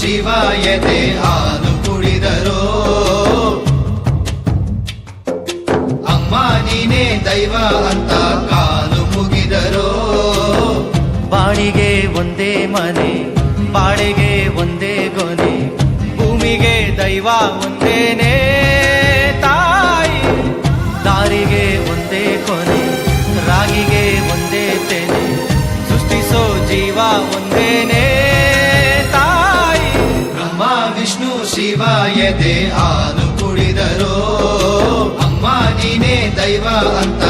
ಶಿವಾಯದೆ ಹಾಲು ಕುಡಿದರೋ. ಅಮ್ಮ ನೀನೇ ದೈವ ಅಂತ ಕಾಲು ಮುಗಿದರೋ. ಬಾಡಿಗೆ ಒಂದೇ ಮನೆ ಬಾಡಿಗೆ ಒಂದೇ ಗೊನೆ ಭೂಮಿಗೆ ದೈವ ಒಂದೇನೆ ತಾಯಿ. ದಾರಿಗೆ ಒಂದೇ ಕೊನೆ, ರಾಗಿಗೆ ಒಂದೇ ತೆನೆ, ಸೃಷ್ಟಿಸೋ ಜೀವ ಒಂದೇನೇ ಶಿವಾಯದೆ ಹಾಲು ಕುಡಿದರೋ. ಅಮ್ಮ ನೀನೇ ದೈವ ಅಂತ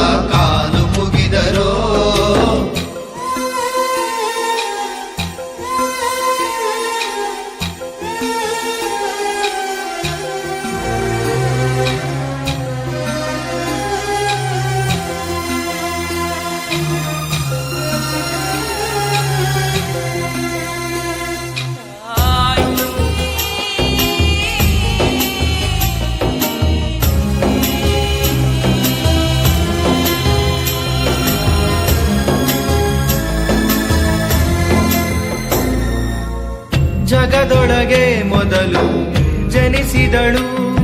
ಜಗದೊಳಗೆ ಮೊದಲು ಜನಿಸಿದಳು.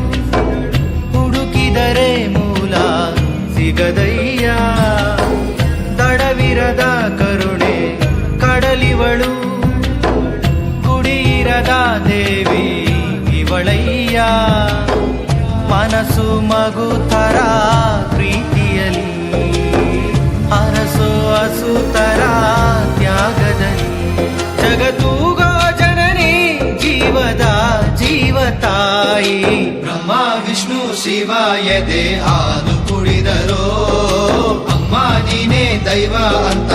ಹುಡುಕಿದರೆ ಮೂಲ ಸಿಗದಯ್ಯ. ತಡವಿರದ ಕರುಣೆ ಕಡಲಿವಳು. ಕುಡಿಯಿರದ ದೇವಿ ಇವಳಯ್ಯ. ಮನಸ್ಸು ಮಗು ತಾಯಿ ಬ್ರಹ್ಮ ವಿಷ್ಣು ಶಿವ ಎದೆ ಹಾಲು ಕುಡಿದರೋ ಅಮ್ಮ ನೀನೇ ದೈವ ಅಂತ